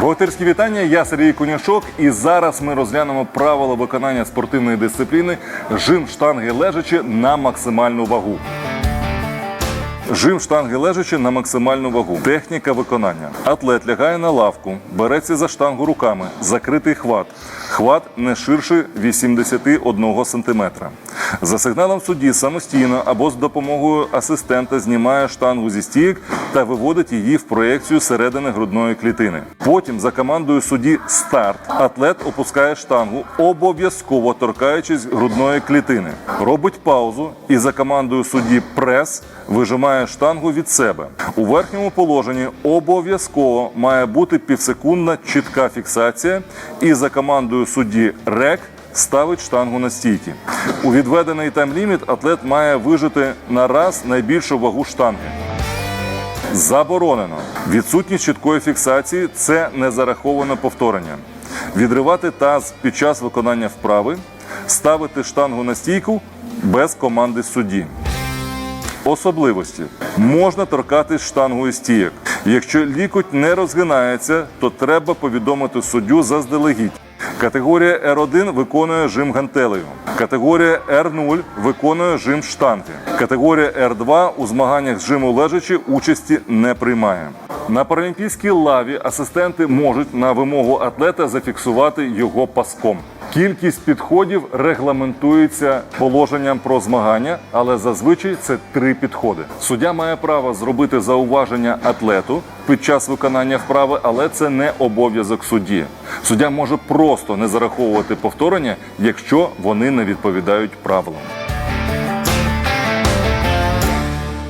Богатирські вітання. Я Сергій Куняшок, і зараз ми розглянемо правила виконання спортивної дисципліни жим штанги лежачи на максимальну вагу. Жим штанги лежачи на максимальну вагу. Техніка виконання. Атлет лягає на лавку, береться за штангу руками, закритий хват. Хват не ширше 81 см. За сигналом судді самостійно або з допомогою асистента знімає штангу зі стійок та виводить її в проекцію середини грудної клітини. Потім за командою судді старт атлет опускає штангу, обов'язково торкаючись грудної клітини. Робить паузу і за командою судді прес вижимає штангу від себе. У верхньому положенні обов'язково має бути півсекундна чітка фіксація, і за командою судді рек ставить штангу на стійки. У відведений тайм-ліміт атлет має вижити на раз найбільшу вагу штанги. Заборонено. Відсутність чіткої фіксації це не зараховане повторення. Відривати таз під час виконання вправи, ставити штангу на стійку без команди судді. Особливості можна торкатись штангою стійок. Якщо лікоть не розгинається, то треба повідомити суддю заздалегідь. Категорія R1 виконує жим гантелею. Категорія R0 виконує жим штанги. Категорія R2 у змаганнях з жиму лежачі участі не приймає. На паралімпійській лаві асистенти можуть на вимогу атлета зафіксувати його паском. Кількість підходів регламентується положенням про змагання, але зазвичай це три підходи. Суддя має право зробити зауваження атлету під час виконання вправи, але це не обов'язок судді. Суддя може просто не зараховувати повторення, якщо вони не відповідають правилам.